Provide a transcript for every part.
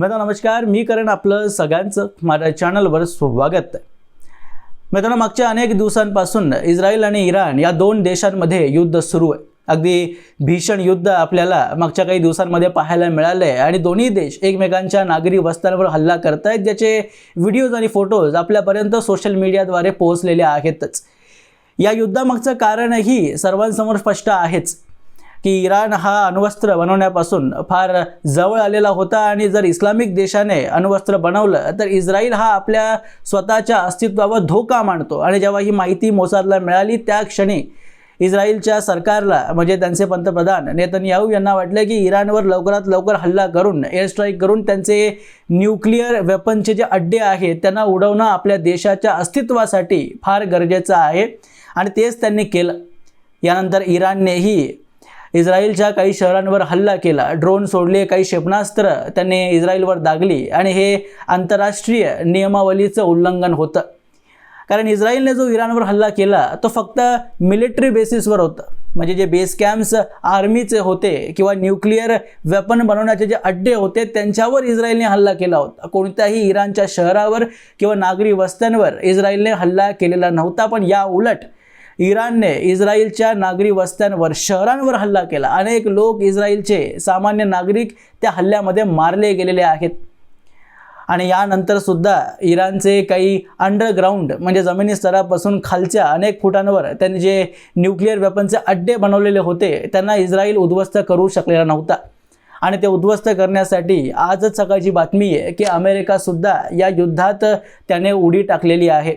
मित्रांनो नमस्कार. मी करण आपलं सगळ्यांचं माझ्या चॅनलवर स्वागत. आहे मित्रांनो मागच्या अनेक दिवसांपासून इस्रायल आणि इराण या दोन देशांमध्ये युद्ध सुरू आहे. अगदी भीषण युद्ध आपल्याला मागच्या काही दिवसांमध्ये पाहायला मिळालं आहे आणि दोन्ही देश एकमेकांच्या नागरी वस्त्यांवर हल्ला करतायत ज्याचे व्हिडिओज आणि फोटोज आपल्यापर्यंत सोशल मीडियाद्वारे पोहोचलेले आहेतच. या युद्धामागचं कारणही सर्वांसमोर स्पष्ट आहेच. की इराण हा अण्वस्त्र बनवण्यापासून फार जवळ आलेला होता आणि जर इस्लामिक देशाने अण्वस्त्र बनवलं तर इस्रायल हा आपल्या स्वतःच्या अस्तित्वावर धोका मांडतो आणि जेव्हा ही माहिती मोसादला मिळाली त्या क्षणी इस्रायलच्या सरकारला म्हणजे त्यांचे पंतप्रधान नेतन्याहू यांना वाटलं की इराणवर लवकरात लवकर हल्ला करून एअर स्ट्राईक करून त्यांचे न्यूक्लिअर वेपनचे जे अड्डे आहेत त्यांना उडवणं आपल्या देशाच्या अस्तित्वासाठी फार गरजेचं आहे. आणि तेच त्यांनी केलं. यानंतर इराणनेही इस्रायलच्या काही शहरांवर हल्ला केला. ड्रोन सोडले काही क्षेपणास्त्र त्यांनी इस्रायलवर दागली आणि हे आंतरराष्ट्रीय नियमावलीचं उल्लंघन होतं. कारण इस्रायलने जो इराणवर हल्ला केला तो फक्त मिलिटरी बेसिसवर होतं. म्हणजे जे बेस कॅम्प्स आर्मीचे होते किंवा न्यूक्लिअर वेपन बनवण्याचे जे अड्डे होते त्यांच्यावर इस्रायलने हल्ला केला होता. कोणत्याही इराणच्या शहरावर किंवा नागरी वस्त्यांवर इस्रायलने हल्ला केलेला नव्हता पण या उलट इराणने इस्रायलच्या नागरी वस्त्यांवर शहरांवर हल्ला केला. अनेक लोक इस्रायलचे सामान्य नागरिक त्या हल्ल्यामध्ये मारले गेलेले आहेत. आणि यानंतर सुद्धा इराणचे काही अंडरग्राऊंड म्हणजे जमिनी स्तरापासून खालच्या अनेक फुटांवर त्यांनी जे न्यूक्लिअर वेपनचे अड्डे बनवलेले होते त्यांना इस्रायल उद्ध्वस्त करू शकलेला नव्हता. आणि ते उद्ध्वस्त करण्यासाठी आजच सकाळची बातमी आहे की अमेरिकासुद्धा या युद्धात त्याने उडी टाकलेली आहे.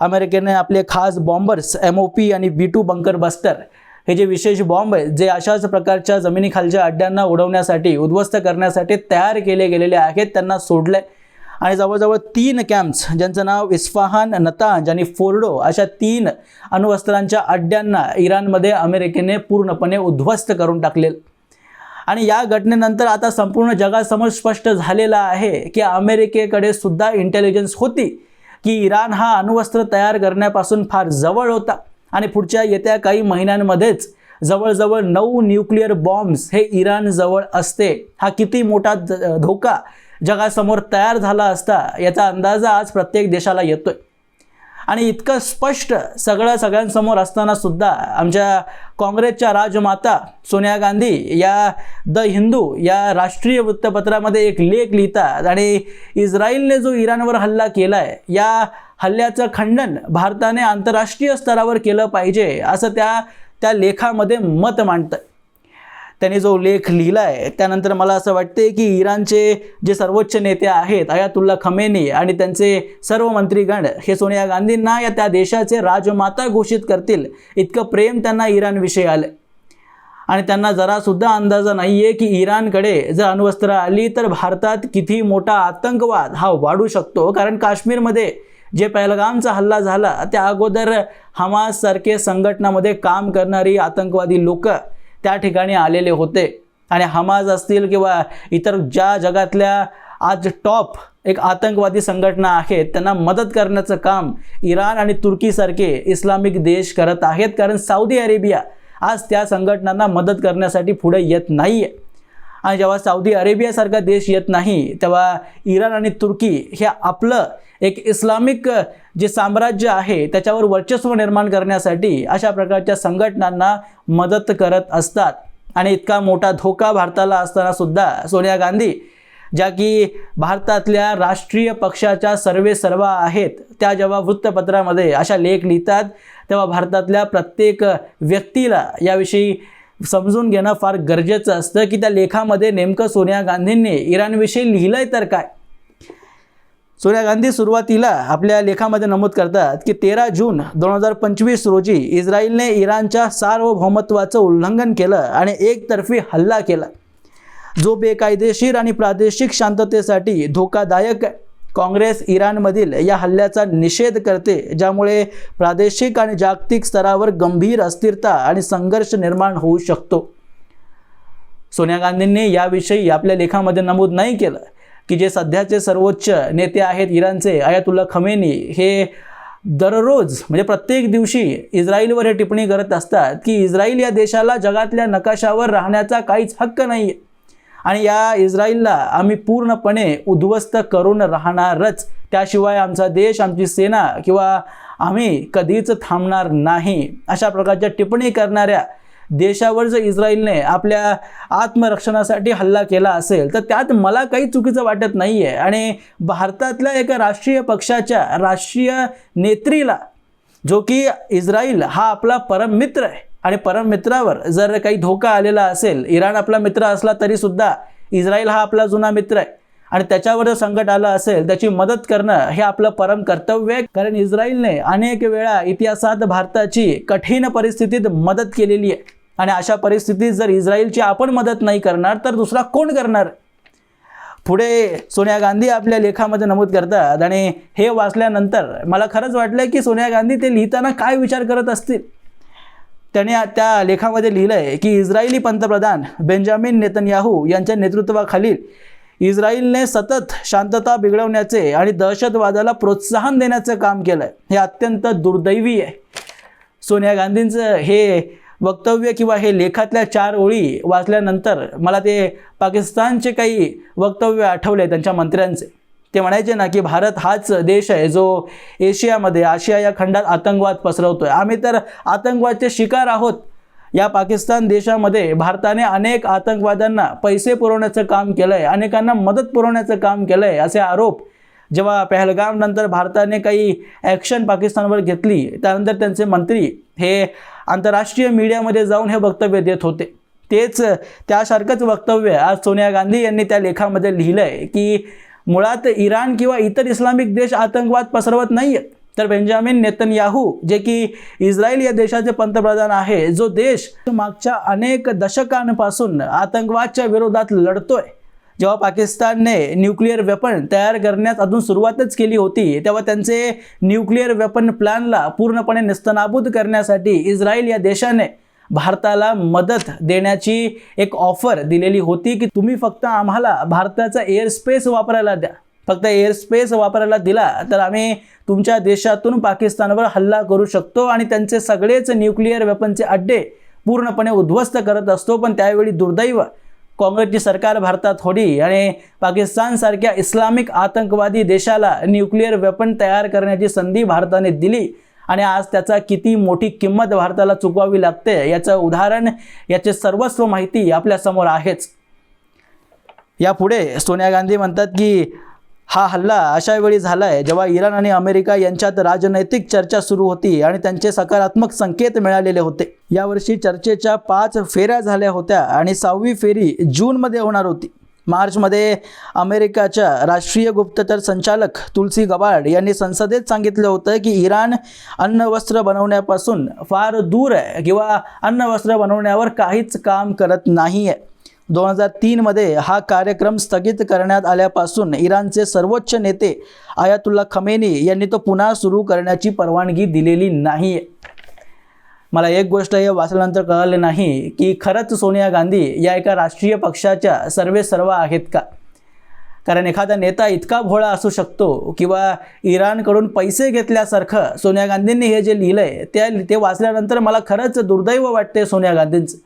अमेरिकेने आपले खास बॉम्बर्स एम ओ पी आणि बी टू बंकर बस्टर हे जे विशेष बॉम्ब आहेत जे अशाच प्रकारच्या जमिनीखालच्या अड्ड्यांना उडवण्यासाठी उद्ध्वस्त करण्यासाठी तयार केले गेलेले आहेत त्यांना सोडले आणि जवळजवळ तीन कॅम्प्स ज्यांचं नाव इस्फाहान नतांज आणि फोर्डो अशा तीन अणुवस्त्रांच्या अड्ड्यांना इराणमध्ये अमेरिकेने पूर्णपणे उद्ध्वस्त करून टाकले आणि या घटनेनंतर आता संपूर्ण जगासमोर स्पष्ट झालेलं आहे की अमेरिकेकडे सुद्धा इंटेलिजन्स होती. की इराण हा अणुवस्त्र तयार करण्यापासून फार जवळ होता. आणि पुढच्या येत्या काही महिन्यांमध्येच जवळजवळ नऊ न्यूक्लिअर बॉम्ब्स हे इराणजवळ असते. हा किती मोठा धोका जगासमोर तयार झाला असता याचा अंदाजा आज प्रत्येक देशाला येतोय. आणि इतकं स्पष्ट सगळं सगळ्यांसमोर असताना सुद्धा आमच्या काँग्रेसच्या राजमाता सोनिया गांधी या द हिंदू या राष्ट्रीय वृत्तपत्रामध्ये एक लेख लिहितात आणि इस्रायलने जो इराणवर हल्ला केला आहे या हल्ल्याचं खंडन भारताने आंतरराष्ट्रीय स्तरावर केलं पाहिजे असं त्या त्या लेखामध्ये मत मांडतं. त्यांनी जो लेख लिहिला आहे त्यानंतर मला असं वाटते की इराणचे जे सर्वोच्च नेते आहेत अयातुल्ला खमेनी आणि त्यांचे सर्व मंत्रीगण हे सोनिया गांधींना या त्या देशाचे राजमाता घोषित करतील. इतकं प्रेम त्यांना इराणविषयी आलं आणि त्यांना जरासुद्धा अंदाजा नाही आहे की इराणकडे जर अण्वस्त्र आली तर भारतात किती मोठा आतंकवाद हा वाढू शकतो. कारण काश्मीरमध्ये जे पहलगामचा हल्ला झाला त्या अगोदर हमाससारखे संघटनामध्ये काम करणारी आतंकवादी लोकं त्या ठिकाणी आलेले होते. आणि हमाज असतील किंवा इतर ज्या जगातल्या आज टॉप एक आतंकवादी संघटना आहेत त्यांना मदत करण्याचं काम इराण आणि तुर्कीसारखे इस्लामिक देश करत आहेत. कारण सौदी अरेबिया आज त्या संघटनांना मदत करण्यासाठी पुढे येत नाही आहे आणि जेव्हा सौदी अरेबियासारखा देश येत नाही तेव्हा इराण आणि तुर्की हे आपलं एक इस्लामिक जे साम्राज्य आहे त्याच्यावर वर्चस्व निर्माण करण्यासाठी अशा प्रकारच्या संघटनांना मदत करत असतात. आणि इतका मोठा धोका भारताला असताना सुद्धा सोनिया गांधी ज्या की भारतातल्या राष्ट्रीय पक्षाच्या सर्वे सर्वा आहेत त्या जेव्हा वृत्तपत्रामध्ये अशा लेख लिहितात तेव्हा भारतातल्या प्रत्येक व्यक्तीला याविषयी समजून घेणं फार गरजेचं असतं की त्या लेखामध्ये नेमकं सोनिया गांधींनी इराणविषयी लिहिलं आहे तर काय? सोनिया गांधी सुरुवातीला आपल्या लेखामध्ये नमूद करतात की तेरा जून दोन हजार पंचवीस रोजी इस्रायलने इराणच्या सार्वभौमत्वाचं उल्लंघन केलं आणि एकतर्फी हल्ला केला. जो बेकायदेशीर आणि प्रादेशिक शांततेसाठी धोकादायक काँग्रेस इराणमधील या हल्ल्याचा निषेध करते ज्यामुळे प्रादेशिक आणि जागतिक स्तरावर गंभीर अस्थिरता आणि संघर्ष निर्माण होऊ शकतो. सोनिया गांधींनी याविषयी आपल्या लेखामध्ये नमूद नाही केलं. की जे सध्याचे सर्वोच्च नेते आहेत इराणचे अयातुल्ला खमेनी हे दररोज म्हणजे प्रत्येक दिवशी इस्रायलवर हे टिप्पणी करत असतात की इस्रायल या देशाला जगातल्या नकाशावर राहण्याचा काहीच हक्क नाही आहे आणि या इस्रायलला आम्ही पूर्णपणे उद्ध्वस्त करून राहणारच. त्याशिवाय आमचा देश आमची सेना किंवा आम्ही कधीच थांबणार नाही. अशा प्रकारच्या टिप्पणी करणाऱ्या देशावर जर इस्रायलने आपल्या आत्मरक्षणासाठी हल्ला केला असेल तर त्यात मला काही चुकीचं वाटत नाही आहे आणि भारतातल्या एका राष्ट्रीय पक्षाच्या राष्ट्रीय नेत्रीला जो की इस्रायल हा आपला परम मित्र आहे. आणि परम मित्रावर जर काही धोका आलेला असेल इराण आपला मित्र असला तरीसुद्धा इस्रायल हा आपला जुना मित्र आहे. आणि त्याच्यावर जर संकट आलं असेल त्याची मदत करणं हे आपलं परम कर्तव्य आहे. कारण इस्रायलने अनेक वेळा इतिहासात भारताची कठीण परिस्थितीत मदत केलेली आहे. आणि अशा परिस्थितीत जर इस्रायलची आपण मदत नाही करणार तर दुसरा कोण करणार? पुढे सोनिया गांधी आपल्या लेखामध्ये नमूद करतात आणि हे वाचल्यानंतर मला खरंच वाटलं की सोनिया गांधी ते लिहिताना काय विचार करत असतील? त्याने त्या लेखामध्ये लिहिलं आहे की इस्रायली पंतप्रधान बेंजामिन नेतन्याहू यांच्या नेतृत्वाखालील इस्रायलने सतत शांतता बिघडवण्याचे आणि दहशतवादाला प्रोत्साहन देण्याचं काम केलं आहे हे अत्यंत दुर्दैवी आहे. सोनिया गांधींचं हे वक्तव्य किंवा हे लेखातल्या चार ओळी वाचल्यानंतर मला ते पाकिस्तानचे काही वक्तव्य आठवले त्यांच्या मंत्र्यांचे. ते म्हणायचे ना की भारत हाच देश आहे जो एशियामध्ये आशिया या खंडात आतंकवाद पसरवतोय. आम्ही तर आतंकवादचे शिकार आहोत. या पाकिस्तान देशामध्ये भारताने अनेक आतंकवाद्यांना पैसे पुरवण्याचं काम केलं आहे अनेकांना मदत पुरवण्याचं काम केलं आहे असे आरोप जेव्हा पहलगाम नंतर भारताने काही ॲक्शन पाकिस्तानवर घेतली त्यानंतर त्यांचे मंत्री हे आंतरराष्ट्रीय मीडियामध्ये जाऊन हे वक्तव्य देत होते. तेच त्यासारखंच वक्तव्य आज सोनिया गांधी यांनी त्या लेखामध्ये लिहिलं आहे की मुळात इराण किंवा इतर इस्लामिक देश आतंकवाद पसरवत नाही आहेत तर बेंजामिन नेतन्याहू जे की इस्रायल या देशाचे पंतप्रधान आहे जो देश मागच्या अनेक दशकांपासून आतंकवादच्या विरोधात लढतोय. जेव्हा पाकिस्तानने न्यूक्लिअर वेपन तयार करण्यास अजून सुरुवातच केली होती तेव्हा त्यांचे न्यूक्लिअर वेपन प्लॅनला पूर्णपणे नस्तनाबूद करण्यासाठी इस्रायल या देशाने भारताला मदत देण्याची एक ऑफर दिलेली होती की तुम्ही फक्त आम्हाला भारताचा एअर स्पेस वापरायला द्या. फक्त एअर स्पेस वापरायला दिला तर आम्ही तुमच्या देशातून पाकिस्तानवर हल्ला करू शकतो आणि त्यांचे सगळेच न्यूक्लिअर वेपनचे अड्डे पूर्णपणे उद्ध्वस्त करत असतो. पण त्यावेळी दुर्दैव काँग्रेसची सरकार भारतात होडी आणि पाकिस्तानसारख्या इस्लामिक आतंकवादी देशाला न्यूक्लिअर वेपन तयार करण्याची संधी भारताने दिली. आणि आज त्याचा किती मोठी किंमत भारताला चुकवावी लागते याचं उदाहरण याचे सर्वस्व माहिती आपल्यासमोर आहेच. यापुढे सोनिया गांधी म्हणतात की हा हल्ला अशा वेळी झाला आहे जेव्हा इराण आणि अमेरिका यांच्यात राजनैतिक चर्चा सुरू होती आणि त्यांचे सकारात्मक संकेत मिळालेले होते. यावर्षी चर्चेच्या पाच फेऱ्या झाल्या होत्या आणि सहावी फेरी जूनमध्ये होणार होती. मार्चमध्ये अमेरिकाच्या राष्ट्रीय गुप्तचर संचालक तुलसी गबाड यांनी संसदेत सांगितलं होतं की इराण अन्नवस्त्र बनवण्यापासून फार दूर आहे किंवा अन्नवस्त्र बनवण्यावर काहीच काम करत नाही आहे दोन हजार तीनमध्ये हा कार्यक्रम स्थगित करण्यात आल्यापासून इराणचे सर्वोच्च नेते आयातुल्ला खमेनी यांनी तो पुन्हा सुरू करण्याची परवानगी दिलेली नाही. मला एक गोष्ट हे वाचल्यानंतर कळाले नाही की खरंच सोनिया गांधी या एका राष्ट्रीय पक्षाच्या सर्वे सर्व आहेत का? कारण एखादा नेता इतका भोळा असू शकतो किंवा इराणकडून पैसे घेतल्यासारखं सोनिया गांधींनी हे जे लिहिलं आहे त्या ते वाचल्यानंतर मला खरंच दुर्दैव वाटते सोनिया गांधींचं.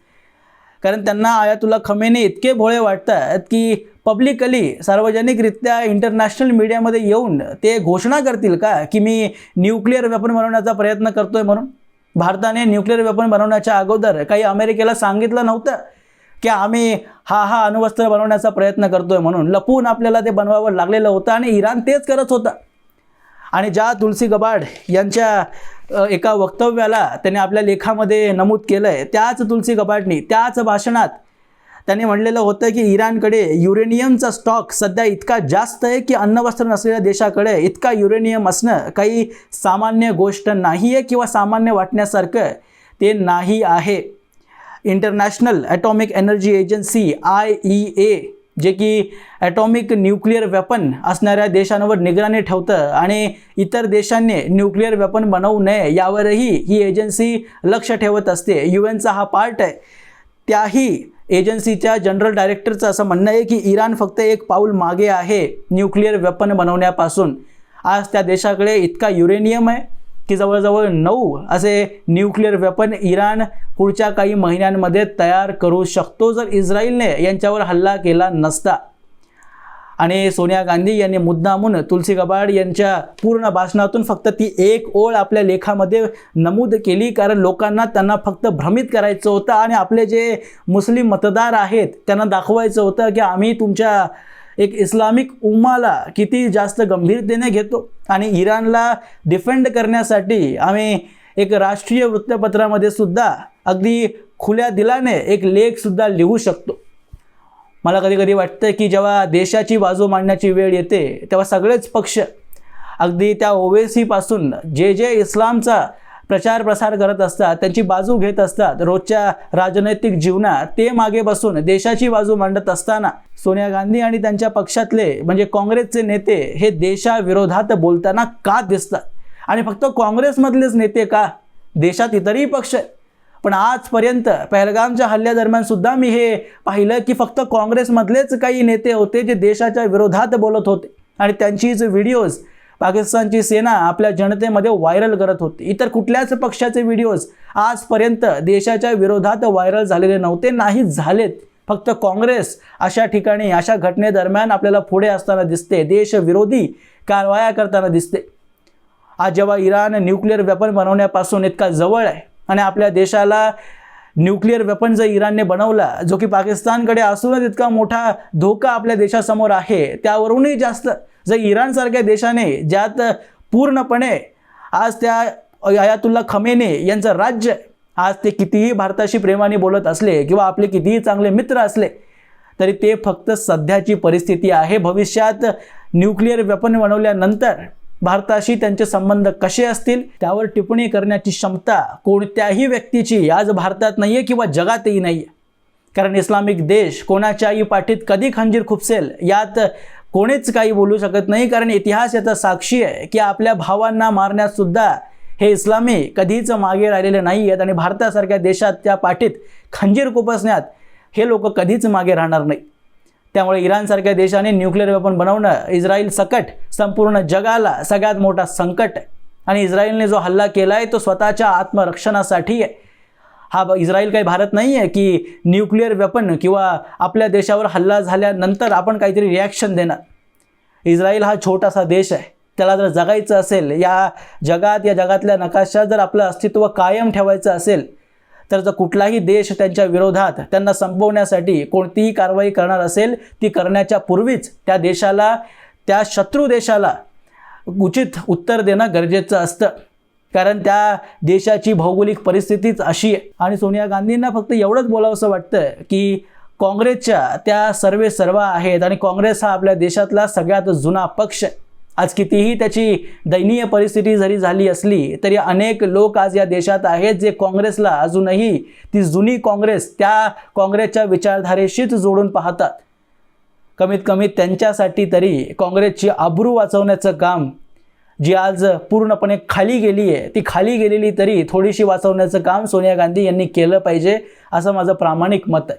कारण त्यांना आयातुल्ला खमेने इतके भोळे वाटतात की पब्लिकली सार्वजनिकरित्या इंटरनॅशनल मीडियामध्ये येऊन ते घोषणा करतील का की मी न्यूक्लिअर वेपन बनवण्याचा प्रयत्न करतोय म्हणून? भारताने न्यूक्लिअर वेपन बनवण्याच्या अगोदर काही अमेरिकेला सांगितलं नव्हतं की आम्ही हा हा अणुवस्त्र बनवण्याचा प्रयत्न करतोय म्हणून? लपून आपल्याला ते बनवावं लागलेलं होतं आणि इराण तेच करत होता. आणि ज्या तुलसी गबाड यांच्या एका वक्तव्याला त्याने आपल्या लेखामध्ये नमूद केलं आहे त्याच तुलसी गबाडनी त्याच भाषणात त्याने म्हणलेलं होतं की इराणकडे युरेनियमचा स्टॉक सध्या इतका जास्त आहे की अन्नवस्त्र नसलेल्या देशाकडे इतका युरेनियम असणं काही सामान्य गोष्ट नाही आहे किंवा सामान्य वाटण्यासारखं ते नाही आहे. International atomic energy agency I E A J की ॲटॉमिक न्यूक्लिअर वेपन असणाऱ्या देशांवर निगराणी ठेवतं आणि इतर देशांनी न्यूक्लिअर वेपन बनवू नये यावरही ही एजन्सी लक्ष ठेवत असते. यू एनचा हा पार्ट आहे. त्याही एजन्सीच्या जनरल डायरेक्टरचं असं म्हणणं आहे की इराण फक्त एक पाऊल मागे आहे न्यूक्लिअर वेपन बनवण्यापासून. आज त्या देशाकडे इतका युरेनियम आहे. की जवळजवळ नऊ असे न्यूक्लिअर वेपन इराण पुढच्या काही महिन्यांमध्ये तयार करू शकतो जर इस्रायलने यांच्यावर हल्ला केला नसता. आणि सोनिया गांधी यांनी मुद्दामून तुलसी गबाड यांच्या पूर्ण भाषणातून फक्त ती एक ओळ आपल्या लेखामध्ये नमूद केली कारण लोकांना त्यांना फक्त भ्रमित करायचं होतं आणि आपले जे मुस्लिम मतदार आहेत त्यांना दाखवायचं होतं की आम्ही तुमच्या एक इस्लामिक उमाला किती जास्त गंभीरतेने घेतो. आणि इराणला डिफेंड करण्यासाठी आम्ही एक राष्ट्रीय वृत्तपत्रामध्ये सुद्धा अगदी खुल्या दिलाने एक लेखसुद्धा लिहू शकतो. मला कधी कधी वाटतं की जेव्हा देशाची बाजू मांडण्याची वेळ येते तेव्हा सगळेच पक्ष अगदी त्या ओवेसीपासून जे जे इस्लामचा प्रचार प्रसार करत असतात त्यांची बाजू घेत असतात रोजच्या राजनैतिक जीवनात ते मागे बसून देशाची बाजू मांडत असताना सोनिया गांधी आणि त्यांच्या पक्षातले म्हणजे काँग्रेसचे नेते हे देशाविरोधात बोलताना का दिसतात? आणि फक्त काँग्रेसमधलेच नेते का? देशात इतरही पक्ष पण आजपर्यंत पहलगामच्या हल्ल्यादरम्यान सुद्धा मी हे पाहिलं की फक्त काँग्रेसमधलेच काही नेते होते जे देशाच्या विरोधात बोलत होते. आणि त्यांचीच व्हिडिओज पाकिस्तानची सेना आपल्या जनतेमध्ये व्हायरल करत होती. इतर कुठल्याच पक्षाचे व्हिडिओज आजपर्यंत देशाच्या विरोधात व्हायरल झालेले नव्हते नाही झालेत. फक्त काँग्रेस अशा ठिकाणी अशा घटनेदरम्यान आपल्याला पुढे असताना दिसते देशविरोधी कारवाया करताना दिसते आज जेव्हा इराण न्यूक्लिअर वेपन बनवण्यापासून इतका जवळ आहे आणि आपल्या देशाला न्यूक्लिअर वेपन जर इराणने बनवला जो की पाकिस्तानकडे असूनच इतका मोठा धोका आपल्या देशासमोर आहे त्यावरूनही जास्त जर इराणसारख्या देशाने ज्यात पूर्णपणे आज त्या अयातुल्ला खमेने यांचं राज्य आहे. आज ते कितीही भारताशी प्रेमाने बोलत असले किंवा आपले कितीही चांगले मित्र असले तरी ते फक्त सध्याची परिस्थिती आहे. भविष्यात न्यूक्लिअर वेपन बनवल्यानंतर भारताशी त्यांचे संबंध कसे असतील त्यावर टिप्पणी करण्याची क्षमता कोणत्याही व्यक्तीची आज भारतात नाही आहे किंवा जगातही नाही आहे कारण इस्लामिक देश कोणाच्याही पाठीत कधी खंजीर खुपसेल यात कोणीच काही बोलू शकत नाही. कारण इतिहास याचा साक्षी आहे की आपल्या भावांना मारण्यातसुद्धा हे इस्लामी कधीच मागे राहिलेले नाही आहेत आणि भारतासारख्या देशात त्या पाठीत खंजीर कुपसण्यात हे लोक कधीच मागे राहणार नाही. त्यामुळे इराणसारख्या देशाने न्यूक्लिअर वेपन बनवणं इस्रायल सकट संपूर्ण जगाला सगळ्यात मोठा संकट आहे आणि इस्रायलने जो हल्ला केला आहे तो स्वतःच्या आत्मरक्षणासाठी आहे. हा ब- इस्रायल काही भारत नाही आहे की न्यूक्लिअर वेपन किंवा आपल्या देशावर हल्ला झाल्यानंतर आपण काहीतरी रिॲक्शन देणार. इस्रायल हा छोटासा देश आहे. त्याला जर जगायचं असेल या जगात या जगातल्या नकाशात जर आपलं अस्तित्व कायम ठेवायचं असेल तर जर कुठलाही देश त्यांच्या विरोधात त्यांना संपवण्यासाठी कोणतीही कारवाई करणार असेल ती करण्याच्या पूर्वीच त्या देशाला त्या शत्रू देशाला उचित उत्तर देणं गरजेचं असतं. कारण त्या देशाची भौगोलिक परिस्थितीच अशी आहे. आणि सोनिया गांधींना फक्त एवढंच बोलावंसं वाटतं की काँग्रेसच्या त्या सर्वे सर्व आहेत आणि काँग्रेस हा आपल्या देशातला सगळ्यात जुना पक्ष आहे. आज कितीही त्याची दयनीय परिस्थिती जरी झाली असली तरी अनेक लोक आज या देशात आहेत जे काँग्रेसला अजूनही ती जुनी काँग्रेस त्या काँग्रेसच्या विचारधारेशीच जोडून पाहतात. कमीत कमी त्यांच्यासाठी तरी काँग्रेसची आबरू वाचवण्याचं काम जी आज पूर्णपणे खाली गेली आहे ती खाली गेलेली तरी थोडीशी वाचवण्याचं काम सोनिया गांधी यांनी केलं पाहिजे असं माझं प्रामाणिक मत आहे.